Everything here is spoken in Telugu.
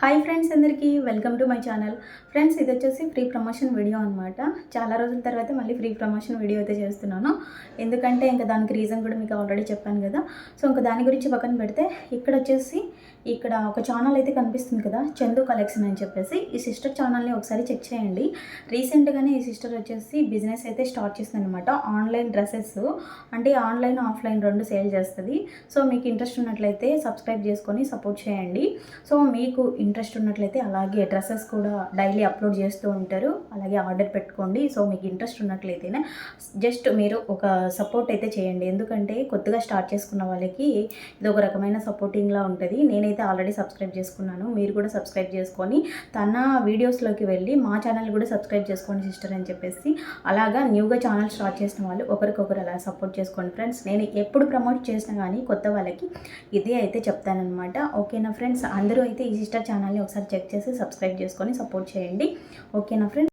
హాయ్ ఫ్రెండ్స్ అందరికీ welcome to my channel. Friends ఇది వచ్చేసి ఫ్రీ ప్రమోషన్ వీడియో అనమాట చాలా రోజుల తర్వాత మళ్ళీ ఫ్రీ ప్రమోషన్ వీడియో అయితే చేస్తున్నాను. ఎందుకంటే ఇంకా దానికి రీజన్ కూడా మీకు ఆల్రెడీ చెప్పాను కదా. సో ఇంకా దాని గురించి పక్కన పెడితే ఇక్కడ వచ్చేసి ఇక్కడ ఒక ఛానల్ అయితే కనిపిస్తుంది కదా చందు కలెక్షన్ అని చెప్పేసి. ఈ సిస్టర్ ఛానల్ని ఒకసారి చెక్ చేయండి. రీసెంట్గానే ఈ సిస్టర్ వచ్చేసి బిజినెస్ అయితే స్టార్ట్ చేస్తుంది అనమాట ఆన్లైన్ డ్రెస్సెస్ అంటే ఆన్లైన్ ఆఫ్లైన్ రెండు సేల్ చేస్తుంది. సో మీకు ఇంట్రెస్ట్ ఉన్నట్లయితే సబ్స్క్రైబ్ చేసుకొని సపోర్ట్ చేయండి. సో మీకు ఇంట్రెస్ట్ ఉన్నట్లయితే అలాగే డ్రెస్సెస్ కూడా డైలీ అప్లోడ్ చేస్తూ ఉంటారు. అలాగే ఆర్డర్ పెట్టుకోండి. సో మీకు ఇంట్రెస్ట్ ఉన్నట్లయితేనే జస్ట్ మీరు ఒక సపోర్ట్ అయితే చేయండి. ఎందుకంటే కొత్తగా స్టార్ట్ చేసుకున్న వాళ్ళకి ఇది ఒక రకమైన సపోర్టింగ్లా ఉంటుంది. నేనైతే ఆల్రెడీ సబ్స్క్రైబ్ చేసుకున్నాను. మీరు కూడా సబ్స్క్రైబ్ చేసుకొని తన వీడియోస్లోకి వెళ్ళి మా ఛానల్ కూడా సబ్స్క్రైబ్ చేసుకోండి సిస్టర్ అని చెప్పేసి. అలాగా న్యూగా ఛానల్ స్టార్ట్ చేసిన వాళ్ళు ఒకరికొకరు అలా సపోర్ట్ చేసుకోండి ఫ్రెండ్స్ నేను ఎప్పుడు ప్రమోట్ చేసినా కానీ కొత్త వాళ్ళకి ఇదే అయితే చెప్తానమాట ఓకేనా ఫ్రెండ్స్ అందరూ అయితే ఈ సిస్టర్ ఛానల్ని ఒకసారి చెక్ చేసి సబ్స్క్రైబ్ చేసుకొని సపోర్ట్ చేయండి. ఓకేనా ఫ్రెండ్స్?